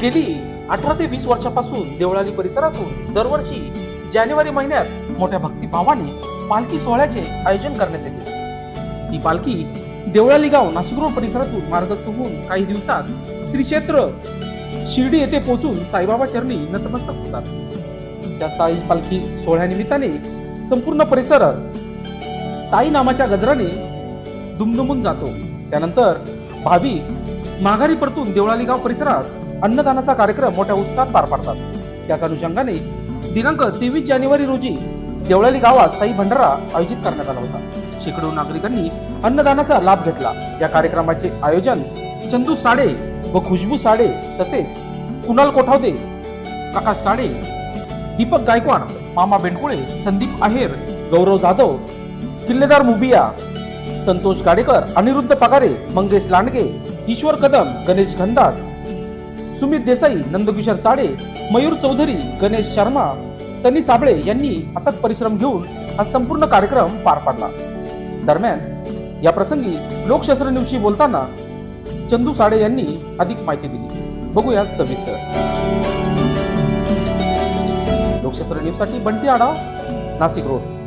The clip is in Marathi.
गेली अठरा ते वीस वर्षापासून देवळाली परिसरातून दरवर्षी जानेवारी महिन्यात मोठ्या भक्तिभावाने पालखी सोहळ्याचे आयोजन करण्यात येते. ही पालखी देवळाली गाव नाशिक रोड परिसरातून मार्गस्थ होऊन काही दिवसात श्री क्षेत्र शिर्डी येथे पोहोचून साईबाबा चरणी नतमस्तक होतात. त्या साई पालखी सोहळ्यानिमित्ताने संपूर्ण परिसर साई नामाच्या गजराने दुमदुमून जातो. त्यानंतर भाविक माघारी परतून देवळाली गाव परिसरात अन्नदानाचा कार्यक्रम मोठ्या उत्साहात पार पाडतात. त्याच अनुषंगाने दिनांक तेवीस जानेवारी रोजी देवळाली गावात साई भंडारा आयोजित करण्यात आला होता. शेकडो नागरिकांनी अन्नदानाचा लाभ घेतला. या कार्यक्रमाचे आयोजन चंदू साडे व खुशबू साडे तसेच कुणाल कोठावदे प्रकाश साडे दीपक गायकवाड मामा बेंडकुळे संदीप आहेर गौरव जाधव किल्लेदार मुबिया संतोष गाडेकर अनिरुद्ध पगारे मंगेश लांडगे ईश्वर कदम गणेश घनदाट सुमित देसाई नंदकिशोर साडे मयूर चौधरी गणेश शर्मा सनी साबळे यांनी अथक परिश्रम घेऊन हा संपूर्ण कार्यक्रम पार पाडला. दरम्यान या प्रसंगी लोकशास्त्र न्यूजशी बोलताना चंदू साडे यांनी अधिक माहिती दिली. बघूयात सविस्तर. लोकशास्त्र न्यूजसाठी बंटी आढाव नाशिक रोड.